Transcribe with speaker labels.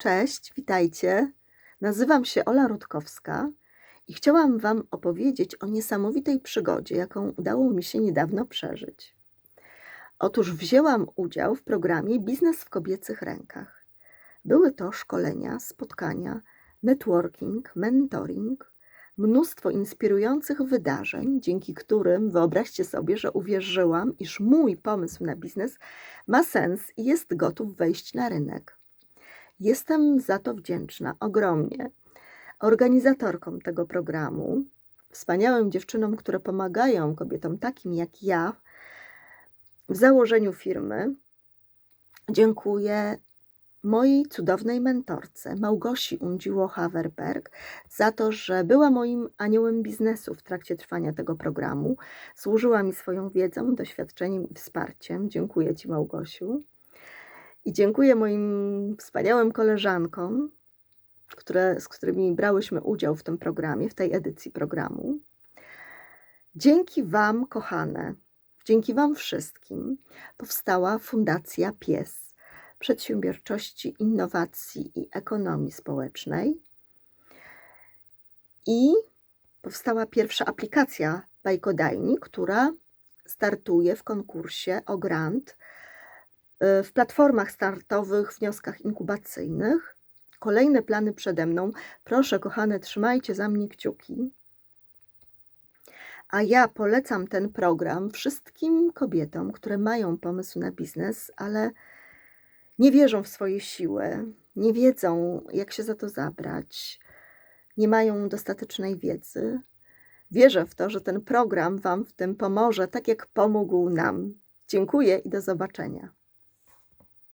Speaker 1: Cześć, witajcie. Nazywam się Ola Rutkowska i chciałam Wam opowiedzieć o niesamowitej przygodzie, jaką udało mi się niedawno przeżyć. Otóż wzięłam udział w programie Biznes w kobiecych rękach. Były to szkolenia, spotkania, networking, mentoring, mnóstwo inspirujących wydarzeń, dzięki którym wyobraźcie sobie, że uwierzyłam, iż mój pomysł na biznes ma sens i jest gotów wejść na rynek. Jestem za to wdzięczna ogromnie organizatorkom tego programu, wspaniałym dziewczynom, które pomagają kobietom takim jak ja w założeniu firmy. Dziękuję mojej cudownej mentorce Małgosi Undziło-Haverberg za to, że była moim aniołem biznesu w trakcie trwania tego programu. Służyła mi swoją wiedzą, doświadczeniem i wsparciem. Dziękuję Ci, Małgosiu. I dziękuję moim wspaniałym koleżankom, które, z którymi brałyśmy udział w tym programie, w tej edycji programu. Dzięki Wam, kochane, dzięki Wam wszystkim powstała Fundacja Pies Przedsiębiorczości, Innowacji i Ekonomii Społecznej. I powstała pierwsza aplikacja Bajkodajni, która startuje w konkursie o grant w platformach startowych, wnioskach inkubacyjnych. Kolejne plany przede mną. Proszę, kochane, trzymajcie za mnie kciuki. A ja polecam ten program wszystkim kobietom, które mają pomysł na biznes, ale nie wierzą w swoje siły, nie wiedzą, jak się za to zabrać, nie mają dostatecznej wiedzy. Wierzę w to, że ten program Wam w tym pomoże, tak jak pomógł nam. Dziękuję i do zobaczenia.